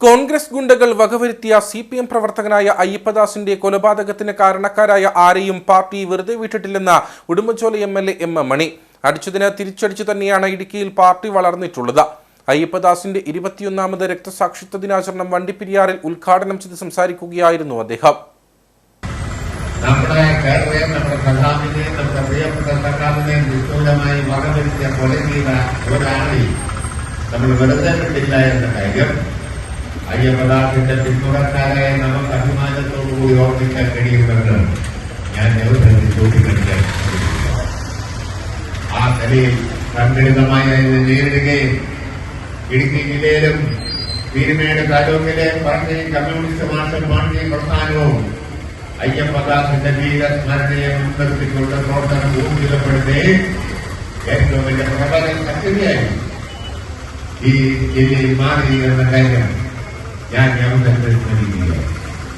കോൺഗ്രസ് ഗുണ്ടകൾ വകവരുത്തിയ C P M പ്രവർത്തകനായ അയ്യപ്പദാസിന്റെ കൊലപാതകത്തിന് കാരണക്കാരായ ആരെയും പാർട്ടി വെറുതെ വിട്ടിട്ടില്ലെന്ന Udumbanchola M L A M M Mani. അടിച്ചതിന് തിരിച്ചടിച്ചു തന്നെയാണ് ഇടുക്കിയിൽ പാർട്ടി വളർന്നിട്ടുള്ളത്. അയ്യപ്പദാസിന്റെ ഇരുപത്തിയൊന്നാമത് രക്തസാക്ഷിത്വ ദിനാചരണം വണ്ടിപ്പിരിയാറിൽ ഉദ്ഘാടനം ചെയ്ത് സംസാരിക്കുകയായിരുന്നു അദ്ദേഹം. നമ്മുടെ കേരളയും നമ്മുടെ സഖാവിനെ നമ്മുടെ പ്രിയപ്പെട്ട സർക്കാരിനെയും നിസ്തൂലമായി വകവരുത്തിയ കൊല ചെയ്ത ഒരാളെയും നമ്മൾ വെറുതെ വിട്ടില്ല എന്ന കാര്യം അയ്യപ്പദാസിന്റെ പിന്തുണക്കാരായ നമുക്ക് അഭിമാനത്തോടുകൂടി ഓർമ്മിക്കാൻ കഴിയുമെന്ന് ഞാൻ ദേവസ്വത്തിൽ ചൂണ്ടിക്കാണിക്കാൻ. ആ കലയിൽ സംഘടിതമായി അതിനെ നേരിടുകയും ഇടുക്കി ജില്ലയിലും പീരുമേട് താലൂക്കിലെ പാർട്ടി കമ്മ്യൂണിസ്റ്റ് മാർഷൽ പാർട്ടി പ്രസ്ഥാനവും അയ്യപ്പദാസിന്റെ വീരസ്മരണയെ മുൻനിർത്തിക്കൊണ്ട് പ്രവർത്തനം ഊർജിതപ്പെടുത്തി ഏറ്റവും വലിയ പ്രബല ശക്തിയായി ഈ ജില്ലയിൽ മാറി എന്ന കാര്യം ഞാൻ ഞാൻ തെരഞ്ഞെടുക്കുന്ന രീതിയിലാണ്.